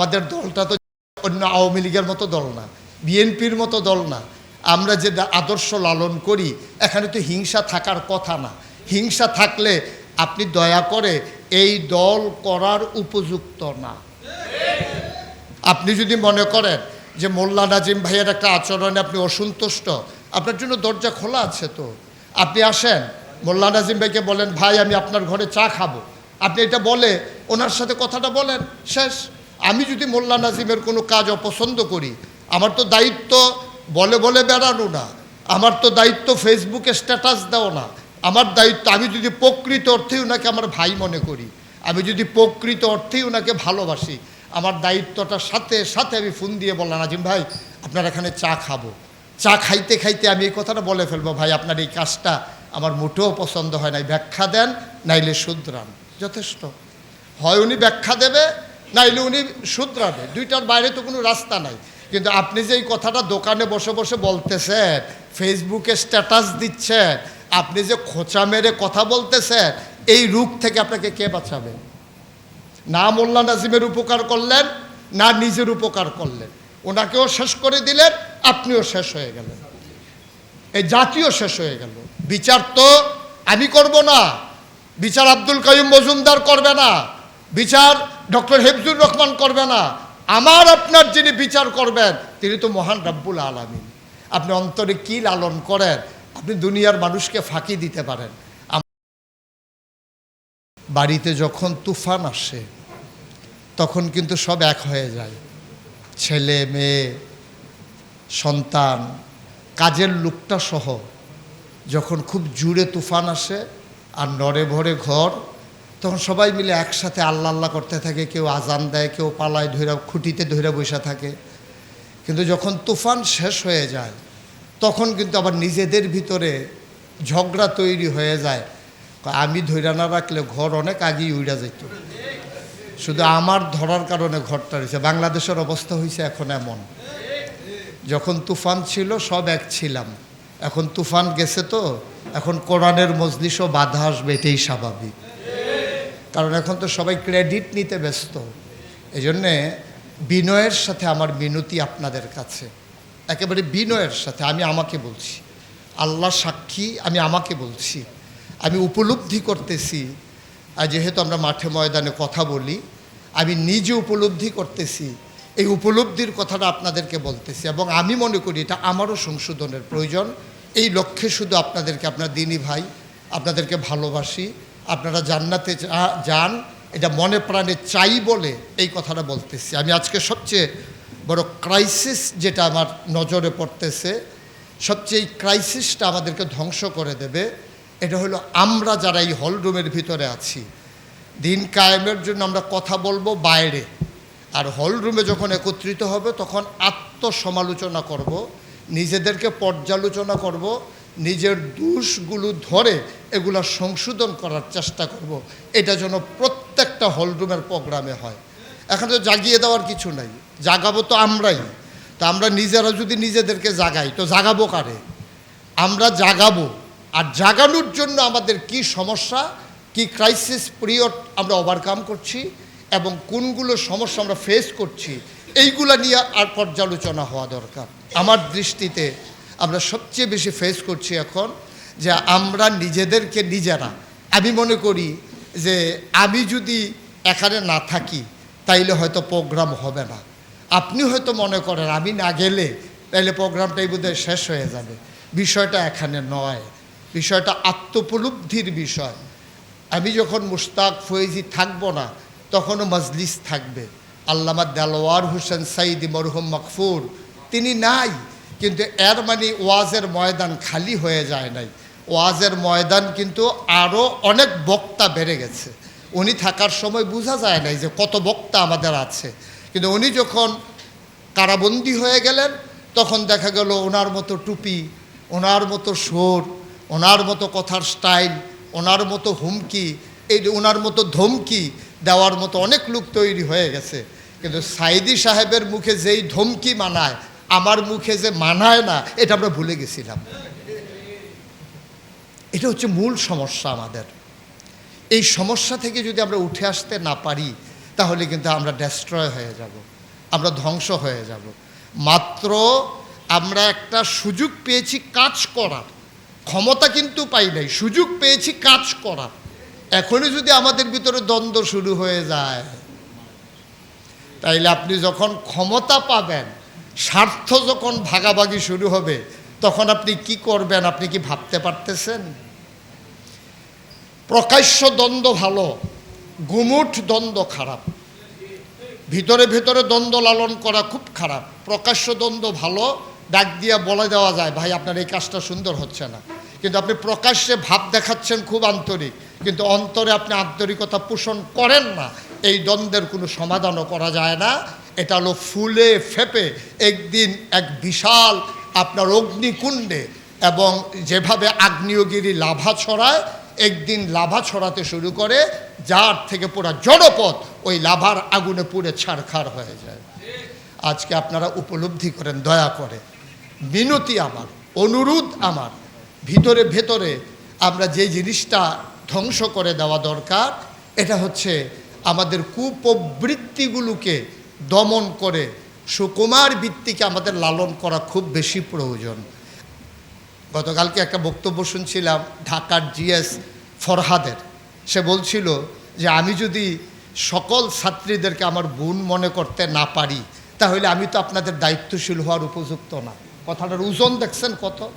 আমাদের দলটা তো অন্য আওয়ামী লীগের মতো দল না, বিএনপির মতো দল না। আমরা যে আদর্শ লালন করি, এখানে তো হিংসা থাকার কথা না। হিংসা থাকলে আপনি দয়া করে এই দল করার উপযুক্ত না। আপনি যদি মনে করেন যে মোল্লা নাজিম ভাইয়ের একটা আচরণে আপনি অসন্তুষ্ট, আপনার জন্য দরজা খোলা আছে তো। আপনি আসেন, মোল্লা নাজিম ভাইকে বলেন, ভাই, আমি আপনার ঘরে চা খাব। আপনি এটা বলে, ওনার সাথে কথাটা বলেন, শেষ। আমি যদি মোল্লা নাজিমের কোনো কাজ অপছন্দ করি, আমার তো দায়িত্ব বলে বলে বেড়ানো না, আমার তো দায়িত্ব ফেসবুকে স্ট্যাটাস দেওয়া না, আমার দায়িত্ব, আমি যদি প্রকৃত অর্থেই ওনাকে আমার ভাই মনে করি, আমি যদি প্রকৃত অর্থেই ওনাকে ভালোবাসি, আমার দায়িত্বটার সাথে সাথে আমি ফোন দিয়ে বললাম, নাজিম ভাই, আপনার এখানে চা খাব। চা খাইতে খাইতে আমি এই কথাটা বলে ফেলব, ভাই, আপনার এই কাজটা আমার মোটেও পছন্দ হয় নাই ব্যাখ্যা দেন, নাইলে শুধরান। যথেষ্ট। হয় উনি ব্যাখ্যা দেবে নাইলে উনি শুধরাবে। দুইটার বাইরে তো কোনো রাস্তা নাই। কিন্তু আপনি যে এই কথাটা দোকানে বসে বসে বলতেছেন ফেসবুকে স্ট্যাটাস দিচ্ছেন, আপনি যে খোঁচা মেরে কথা বলতেছেন, এই রূপ থেকে আপনাকে কে বাঁচাবে? না মোল্লা নাজিমের উপকার করলেন, না নিজের উপকার করলেন। ওনাকেও শেষ করে দিলেন, আপনিও শেষ হয়ে গেলেন। এই জাতীয় শেষ হয়ে গেল। বিচার তো আমি করব না। বিচার আব্দুল কাইম মজুমদার করবে না। বিচার ডক্টর হেফজুর রহমান করবে না। আমার আপনার যিনি বিচার করবেন, তিনি তো মহান রাব্বুল আলমিন। আপনি অন্তরে কি লালন করেন? আপনি দুনিয়ার মানুষকে ফাঁকি দিতে পারেন। বাড়িতে যখন তুফান আসে, তখন কিন্তু সব এক হয়ে যায়। ছেলে, মেয়ে, সন্তান, কাজের লোকটা সহ, যখন খুব জুড়ে তুফান আসে আর নড়ে ভরে ঘর তখন সবাই মিলে একসাথে আল্লাহ আল্লাহ করতে থাকে, কেউ আজান দেয়, কেউ পালায় ধৈরা, খুঁটিতে ধৈরা বসে থাকে। কিন্তু যখন তুফান শেষ হয়ে যায়, তখন কিন্তু আবার নিজেদের ভিতরে ঝগড়া তৈরি হয়ে যায়। আমি ধৈরা না রাখলে ঘর অনেক আগেই উড়া যেত শুধু আমার ধরার কারণে ঘরটা রয়েছে। বাংলাদেশের অবস্থা হয়েছে এখন এমন। যখন তুফান ছিল, সব এক ছিলাম। এখন তুফান গেছে তো, এখন কোরআনের মজলিসও বাধা আসবে, এটাই স্বাভাবিক। কারণ এখন তো সবাই ক্রেডিট নিতে ব্যস্ত। এই জন্যে বিনয়ের সাথে আমার মিনতি আপনাদের কাছে। একেবারে বিনয়ের সাথে, আমি আমাকে বলছি। আল্লাহ সাক্ষী, আমি আমাকে বলছি। আমি উপলব্ধি করতেছি। আর যেহেতু আমরা মাঠে ময়দানে কথা বলি, আমি নিজে উপলব্ধি করতেছি। এই উপলব্ধির কথাটা আপনাদেরকে বলতেছি এবং আমি মনে করি এটা আমারও সংশোধনের প্রয়োজন। এই লক্ষ্যে শুধু আপনাদেরকে, আপনার দিনী ভাই, আপনাদেরকে ভালোবাসি। আপনারা জান্নাতে যান, এটা মনে প্রাণে চাই বলে এই কথাটা বলতেছি। আমি আজকে সবচেয়ে বড় ক্রাইসিস যেটা আমার নজরে পড়তেছে, সবচেয়ে এই ক্রাইসিসটা আমাদেরকে ধ্বংস করে দেবে, এটা হলো আমরা যারা এই হলরুমের ভিতরে আছি, দিন কায়েমের জন্য আমরা কথা বলব বাইরে। আর হলরুমে যখন একত্রিত হবে, তখন আত্মসমালোচনা করব, নিজেদেরকে পর্যালোচনা করব নিজের দোষগুলো ধরে এগুলো সংশোধন করার চেষ্টা করব। এটা যেন প্রত্যেকটা হলরুমের প্রোগ্রামে হয়। এখন তো জাগিয়ে দেওয়ার কিছু নাই। জাগাবো তো আমরাই। তো আমরা নিজেরা যদি নিজেদেরকে জাগাই, তো জাগাবো কারে? আমরা জাগাবো। আর জাগানোর জন্য আমাদের কি সমস্যা, কি ক্রাইসিস পিরিয়ড আমরা ওভারকাম করছি এবং কোনগুলো সমস্যা আমরা ফেস করছি, এইগুলা নিয়ে আর পর্যালোচনা হওয়া দরকার। আমার দৃষ্টিতে আমরা সবচেয়ে বেশি ফেস করছি এখন যে আমরা নিজেদেরকে নিজেরা। আমি মনে করি যে আমি যদি এখানে না থাকি, তাইলে হয়তো প্রোগ্রাম হবে না। আপনি হয়তো মনে করেন, আমি না গেলে তাইলে প্রোগ্রামটাই বোধহয় শেষ হয়ে যাবে। বিষয়টা এখানে নয়। বিষয়টা আত্মোপলব্ধির বিষয়। আমি যখন মুশতাক ফয়েজি থাকব না, তখনও মজলিস থাকবে। আল্লামা দেলোয়ার হোসেন সাইদি মরহুম মকফুর, তিনি নাই। কিন্তু এর মানে ওয়াজের ময়দান খালি হয়ে যায় নাই। ওয়াজের ময়দান কিন্তু আরও অনেক বক্তা বেড়ে গেছে। উনি থাকার সময় বোঝা যায় নাই যে কত বক্তা আমাদের আছে। কিন্তু উনি যখন কারাবন্দি হয়ে গেলেন, তখন দেখা গেল ওনার মতো টুপি, ওনার মতো সুর, ওনার মতো কথার স্টাইল, ওনার মতো হুমকি, এই ওনার মতো ধমকি দেওয়ার মতো অনেক লোক তৈরি হয়ে গেছে। কিন্তু সাইদি সাহেবের মুখে যেই ধমকি মানায় আমার মুখে যে মানায় না, এটা আমরা ভুলে গেছিলাম। এটা হচ্ছে মূল সমস্যা আমাদের। এই সমস্যা থেকে যদি আমরা উঠে আসতে না পারি, তাহলে কিন্তু আমরা ডেস্ট্রয় হয়ে যাব, আমরা ধ্বংস হয়ে যাব। মাত্র আমরা একটা সুযোগ পেয়েছি কাজ করার। ক্ষমতা কিন্তু পাই নাই, সুযোগ পেয়েছি কাজ করার। এখনই যদি আমাদের ভিতরে দ্বন্দ্ব শুরু হয়ে যায়, তাইলে আপনি যখন ক্ষমতা পাবেন স্বার্থ যখন ভাগাভাগি শুরু হবে, তখন আপনি কি করবেন? আপনি কি ভাবতে পারতেছেন? প্রকাশ্য দ্বন্দ্ব ভালো, গুমুট দ্বন্দ্ব খারাপ, ভিতরে ভিতরে দ্বন্দ্ব লালন করা খুব খারাপ, প্রকাশ্য দ্বন্দ্ব ভালো, ডাক দিয়ে বলে দেওয়া যায়, ভাই, আপনার এই কাজটা সুন্দর হচ্ছে না। কিন্তু আপনি প্রকাশ্যে ভাব দেখাচ্ছেন খুব আন্তরিক, কিন্তু অন্তরে আপনি আন্তরিকতা পোষণ করেন না, এই দ্বন্দ্বের কোনো সমাধানও করা যায় না এটা হলো ফুলে ফেপে, একদিন এক বিশাল আপনার অগ্নিকুণ্ডে এবং যেভাবে আগ্নেয়গিরি লাভা ছড়ায়, একদিন লাভা ছড়াতে শুরু করে, যার থেকে পুরা জড়পথ ওই লাভার আগুনে পুড়ে ছারখার হয়ে যায়। আজকে আপনারা উপলব্ধি করেন, দয়া করে। মিনতি আমার, অনুরোধ আমার, ভিতরে ভেতরে আমরা যে জিনিসটা ধ্বংস করে দেওয়া দরকার, এটা হচ্ছে আমাদের কুপ্রবৃত্তিগুলোকে দমন করে সুকুমার বৃত্তিকে আমাদের লালন করা খুব বেশি প্রয়োজন। গতকালকে একটা বক্তব্য শুনছিলাম ঢাকার জিএস ফরহাদের। সে বলছিল যে, আমি যদি সকল ছাত্রীদেরকে আমার বোন মনে করতে না পারি, তাহলে আমি তো আপনাদের দায়িত্বশীল হওয়ার উপযুক্ত না। কথাটার ওজন দেখছেন কত?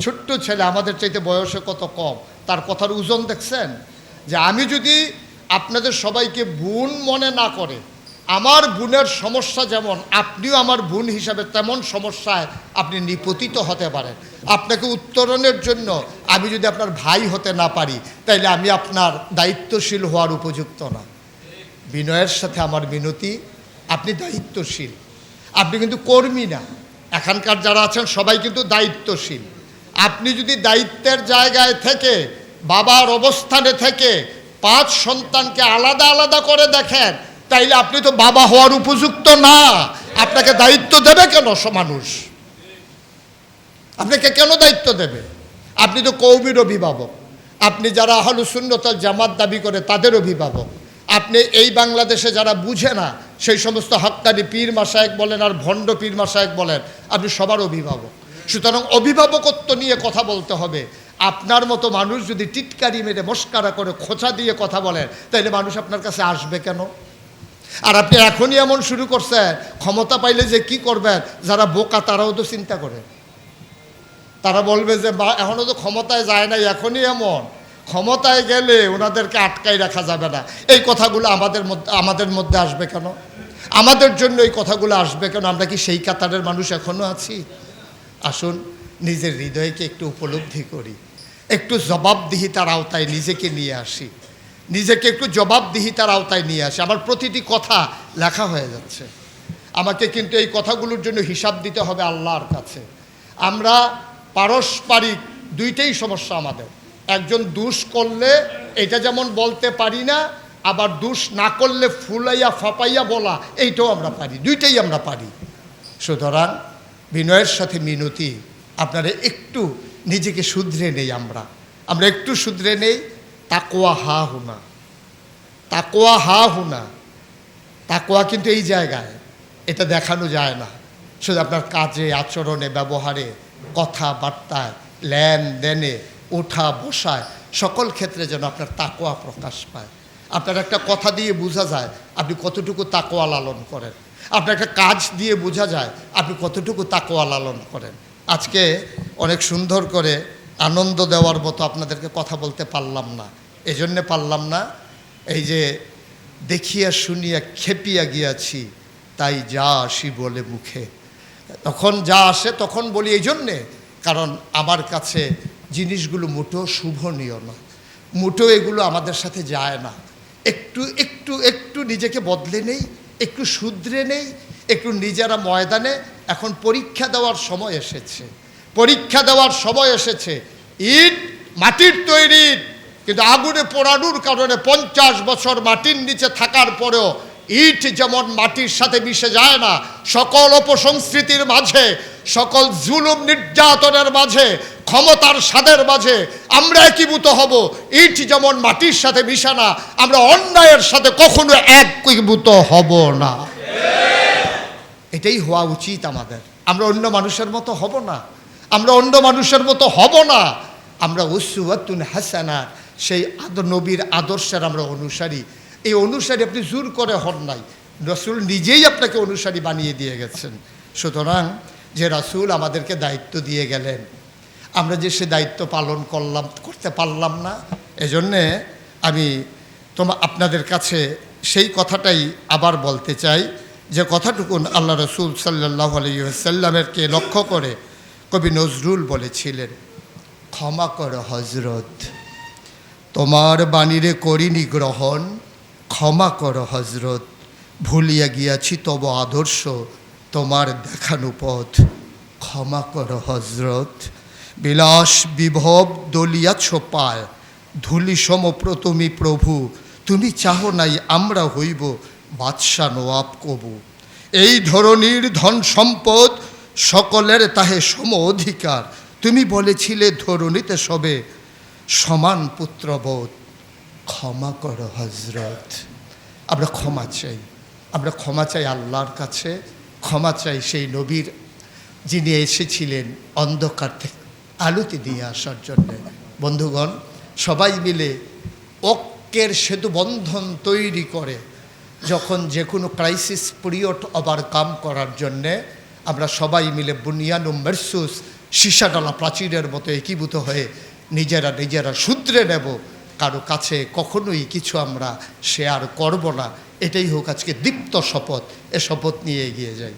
ছোট্ট ছেলে আমাদের চাইতে বয়সে কত কম? তার কথার ওজন দেখছেন? যে, আমি যদি আপনাদের সবাইকে বোন মনে না করে আমার বোনের সমস্যা যেমন, আপনিও আমার বোন হিসাবে তেমন সমস্যায় আপনি নিপতিত হতে পারেন। আপনাকে উত্তরণের জন্য আমি যদি আপনার ভাই হতে না পারি, তাইলে আমি আপনার দায়িত্বশীল হওয়ার উপযুক্ত না। বিনয়ের সাথে আমার মিনতি, আপনি দায়িত্বশীল। আপনি কিন্তু কর্মী না। এখানকার যারা আছেন সবাই কিন্তু দায়িত্বশীল। আপনি যদি দায়িত্বের জায়গায় থেকে, বাবার অবস্থানে থেকে পাঁচ সন্তানকে আলাদা আলাদা করে দেখেন তাইলে আপনি তো বাবা হওয়ার উপযুক্ত না। আপনাকে দায়িত্ব দেবে কেন মানুষ আপনাকে কেন দায়িত্ব দেবে? আপনি তো কৌমির অভিভাবক। আপনি যারা আহলু সুন্নতাল জামাত দাবি করে তাদের অভিভাবক। আপনি এই বাংলাদেশে যারা বুঝে না, সেই সমস্ত হক্কানি পীর মাসায়েক বলেন আর ভণ্ড পীর মাসায়েক বলেন, আপনি সবার অভিভাবক। সুতরাং অভিভাবকত্ব নিয়ে কথা বলতে হবে। আপনার মতো মানুষ যদি টিটকারি মেরে মস্কারা করে খোঁচা দিয়ে কথা বলেন তাহলে মানুষ আপনার কাছে আসবে কেন? আর আপনি এখনই এমন শুরু করছেন, ক্ষমতা পাইলে যে কি করবেন? যারা বোকা, তারাও তো চিন্তা করে। তারা বলবে যে বা এখনও তো ক্ষমতায় যায় নাই, এখনই এমন। ক্ষমতায় গেলে ওনাদেরকে আটকাই রাখা যাবে না। এই কথাগুলো আমাদের মধ্যে আমাদের মধ্যে আসবে কেন? আমাদের জন্য এই কথাগুলো আসবে কেন? আমরা কি সেই কাতারের মানুষ এখনও আছি? আসুন, নিজের হৃদয়কে একটু উপলব্ধি করি। একটু জবাবদিহিতার আওতায় নিজেকে নিয়ে আসি। নিজেকে একটু জবাবদিহিতার আওতায় নিয়ে আসে। আমার প্রতিটি কথা লেখা হয়ে যাচ্ছে। আমাকে কিন্তু এই কথাগুলোর জন্য হিসাব দিতে হবে আল্লাহর কাছে। আমরা পারস্পরিক দুইটাই সমস্যা আমাদের। একজন দুষ করলে এটা যেমন বলতে পারি না, আবার দুষ না করলে ফুলাইয়া ফাপাইয়া বলা, এইটাও আমরা পারি। দুইটাই আমরা পারি। সুতরাং বিনয়ের সাথে মিনতি, আপনারা একটু নিজেকে শুধরে নেই আমরা। আমরা একটু শুধরে নেই তাকোয়া হা হুনা তাকোয়া হা হুনা তাকোয়া কিন্তু এই জায়গায়, এটা দেখানো যায় না। শুধু আপনার কাজে, আচরণে, ব্যবহারে, কথাবার্তায়, লেনদেনে, ওঠা, বসায়, সকল ক্ষেত্রে যেন আপনার তাকোয়া প্রকাশ পায়। আপনার একটা কথা দিয়ে বোঝা যায় আপনি কতটুকু তাকোয়া লালন করেন। আপনার একটা কাজ দিয়ে বোঝা যায় আপনি কতটুকু তাকোয়া লালন করেন। আজকে অনেক সুন্দর করে আনন্দ দেওয়ার মতো আপনাদেরকে কথা বলতে পারলাম না। এজন্যে পারলাম না। এই যে দেখিয়া শুনিয়া খেপিয়া গিয়াছি, তাই যা আসি বলে মুখে। তখন যা আসে তখন বলি এই জন্যে কারণ আমার কাছে জিনিসগুলো মোটেও শুভনীয় না। মোটেও এগুলো আমাদের সাথে যায় না। একটু একটু একটু নিজেকে বদলে নেই, একটু শুধরে নেই, একটু নিজেরা ময়দানে এখন পরীক্ষা দেওয়ার সময় এসেছে। পরীক্ষা দেওয়ার সময় এসেছে। ইট, মাটির তৈরি কিন্তু আগুনে পোড়ানোর কারণে পঞ্চাশ বছর মাটির নিচে থাকার পরেও ইট যেমন মাটির সাথে মিশে যায় না, সকল অপসংস্কৃতির মাঝে, সকল জুলুম নির্যাতনের মাঝে, ক্ষমতার স্বাদের মাঝে আমরা একীভূত হব। ইট যেমন মাটির সাথে মিশে না, আমরা অন্যায়ের সাথে কখনো একীভূত হব না। এটাই হওয়া উচিত আমাদের। আমরা অন্য মানুষের মতো হব না। আমরা অন্য মানুষের মতো হব না। আমরা উসুয়াতুন হাসানা সেই নবীর আদর্শের আমরা অনুসারী। এই অনুসারী আপনি জোর করে হন নাই। রসুল নিজেই আপনাকে অনুসারী বানিয়ে দিয়ে গেছেন। সুতরাং যে রাসূল আমাদেরকে দায়িত্ব দিয়ে গেলেন, আমরা যে সে দায়িত্ব পালন করলাম, করতে পারলাম না, এজন্যে আমি তোমা আপনাদের কাছে সেই কথাটাই আবার বলতে চাই, যে কথাটুকুন আল্লাহ রসুল সাল্লাহ আলাইসাল্লামেরকে লক্ষ্য করে কবি নজরুল বলেছিলেন, ক্ষমা কর হজরত তোমার বাণীরে করিনি গ্রহণ ক্ষমা কর হজরত ভুলিয়া গিয়াছি তব আদর্শ, তোমার দেখানো পথ। ক্ষমা কর হজরত বিলাস বিভব দলিয়াছ পায় ধুলি সমপ্রতমি প্রভু, তুমি চাহ নাই আমরা হইব বাদশা নোয়াব কবু। এই ধরনীর ধন সম্পদ সকলের তাহে সম অধিকার। তুমি বলেছিলে ধরণীতে সবে সমান পুত্রবোধ। ক্ষমা করো হজরত আমরা ক্ষমা চাই। আমরা ক্ষমা চাই আল্লাহর কাছে। ক্ষমা চাই সেই নবীর যিনি এসেছিলেন অন্ধকার থেকে আলোতে দিয়ে আসার জন্যে। বন্ধুগণ, সবাই মিলে ঐক্যের সেতু বন্ধন তৈরি করে, যখন যে কোনো ক্রাইসিস পিরিয়ড ওভারকাম করার জন্যে আমরা সবাই মিলে বুনিয়ানু মেরসুস সীসাডালা প্রাচীরের মতো একীভূত হয়ে নিজেরা নিজেরা শুধরে নেব। কারও কাছে কখনোই কিছু আমরা শেয়ার করব না। এটাই হোক আজকে দীপ্ত শপথ। এ শপথ নিয়ে এগিয়ে যাই।